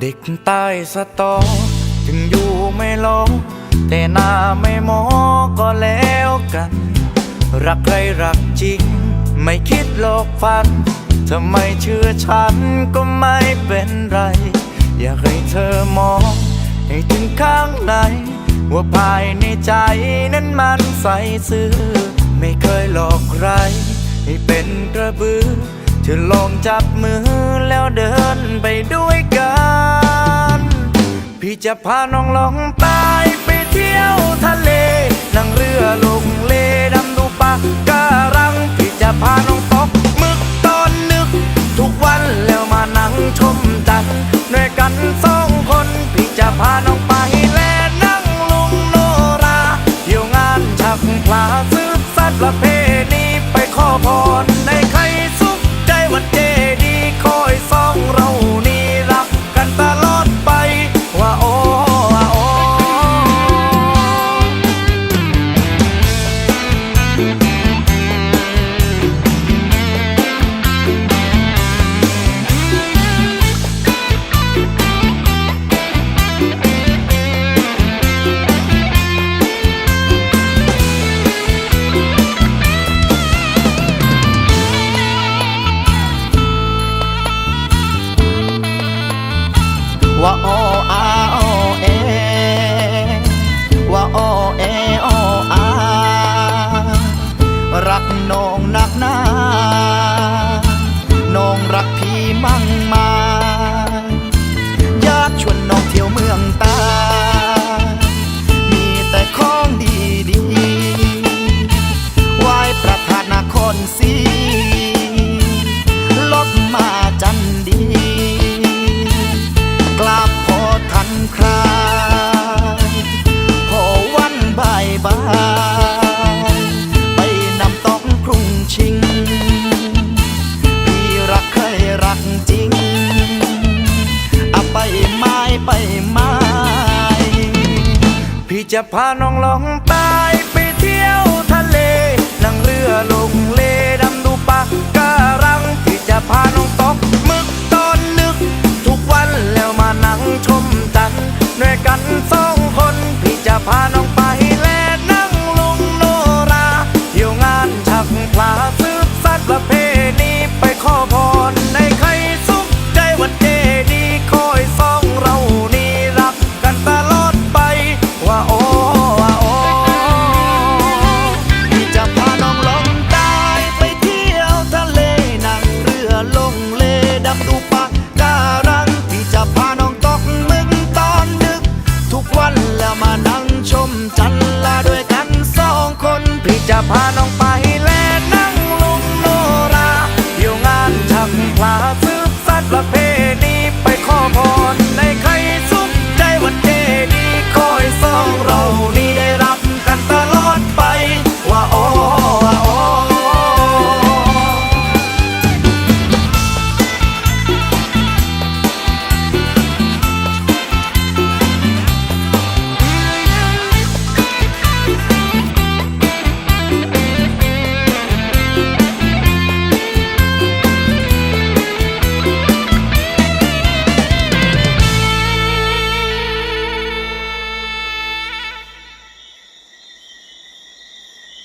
เด็กใต้สตอ ถึงอยู่ไม่ลงแต่หน้าไม่มอก็แล้วกัน รักใครรักจริง ไม่คิดหลอกฟันทำไมเชื่อฉันก็ไม่เป็นไร อยากให้เธอมอง ให้ถึงข้างใน ว่าภายในใจนั้นมันใสซื่อ ไม่เคยหลอกใคร ให้เป็นกระบือเธอลองจับมือแล้วเดินไปด้วยกัน จะพาน้องลองตายไปเที่ยวทะเลนั่งเรือลงเลดำดูปะการัง พี่จะพาน้องตกหมึกตอนนึก ทุกวันแล้วมานั่งชมจันทร์ด้วยกันสองคน พี่จะพาน้องไปแลนั่งลุงโนราเที่ยวงานชักพลาสืบสัตว์ประเพณีไปขอพร ว่าโออาโอเอว่าโอเอโออารักน้องนักหนาน้องรักพี่มั่งมา อยากชวนน้องเที่ยวเมืองตา มีแต่ของดีดีไหว้ประธานนครศรี ไม้ไปม้พี่จะพาน้องลองใตายไปเที่ยวทะเล นั่งเรือลงเลดำดูปะการัง พี่จะพาน้องตกหมึกตอนนึก ทุกวันแล้วมานั่งชมจันทร์ด้วยกันสองคน พี่จะพาน้อง จะพาน้องไป